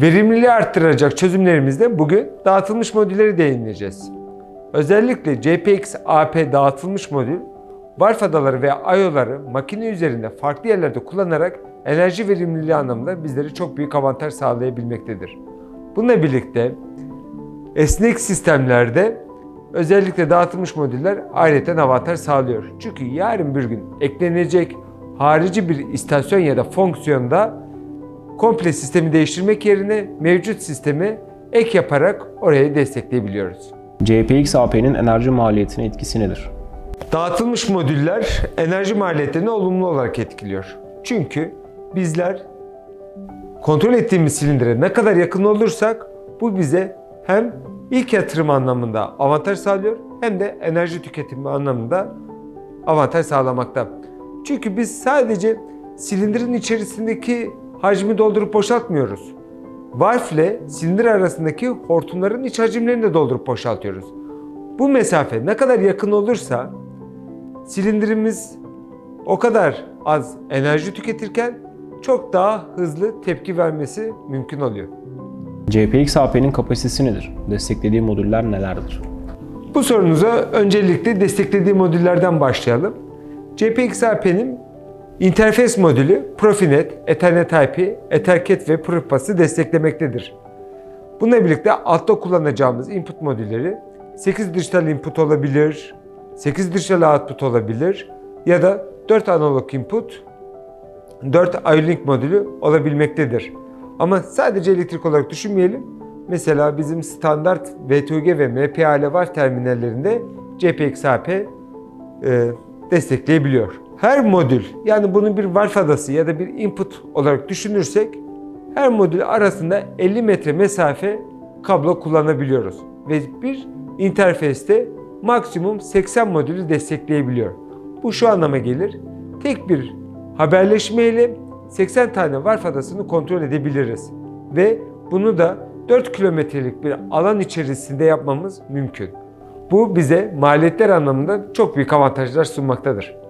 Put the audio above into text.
Verimliliği arttıracak çözümlerimizde bugün dağıtılmış modülleri değineceğiz. Özellikle JPX AP dağıtılmış modül, Valf adaları ve IO'ları makine üzerinde farklı yerlerde kullanarak enerji verimliliği anlamında bizlere çok büyük avantaj sağlayabilmektedir. Bununla birlikte esnek sistemlerde özellikle dağıtılmış modüller ayrıca avantaj sağlıyor. Çünkü yarın bir gün eklenecek harici bir istasyon ya da fonksiyonda komple sistemi değiştirmek yerine mevcut sistemi ek yaparak orayı destekleyebiliyoruz. JPX AP'nin enerji maliyetine etkisi nedir? Dağıtılmış modüller enerji maliyetlerini olumlu olarak etkiliyor. Çünkü bizler kontrol ettiğimiz silindire ne kadar yakın olursak bu bize hem ilk yatırım anlamında avantaj sağlıyor hem de enerji tüketimi anlamında avantaj sağlamakta. Çünkü biz sadece silindirin içerisindeki hacmi doldurup boşaltmıyoruz. Valve ile silindir arasındaki hortumların iç hacimlerini de doldurup boşaltıyoruz. Bu mesafe ne kadar yakın olursa silindirimiz o kadar az enerji tüketirken çok daha hızlı tepki vermesi mümkün oluyor. JPX AP'nin kapasitesi nedir? Desteklediği modüller nelerdir? Bu sorunuza öncelikle desteklediği modüllerden başlayalım. JPXRP'nin interfeys modülü Profinet, Ethernet IP, Ethercat ve Profibus'ı desteklemektedir. Bununla birlikte altta kullanacağımız input modülleri 8 dijital input olabilir, 8 dijital output olabilir ya da 4 analog input, 4 IO-Link modülü olabilmektedir. Ama sadece elektrik olarak düşünmeyelim. Mesela bizim standart VTUG ve MPA var terminallerinde JPX-AP e, destekleyebiliyor. Her modül yani bunu bir valf adası ya da bir input olarak düşünürsek her modül arasında 50 metre mesafe kablo kullanabiliyoruz. Ve bir interfeyste maksimum 80 modülü destekleyebiliyor. Bu şu anlama gelir. Tek bir haberleşmeyle 80 tane valf adasını kontrol edebiliriz. Ve bunu da 4 kilometrelik bir alan içerisinde yapmamız mümkün. Bu bize maliyetler anlamında çok büyük avantajlar sunmaktadır.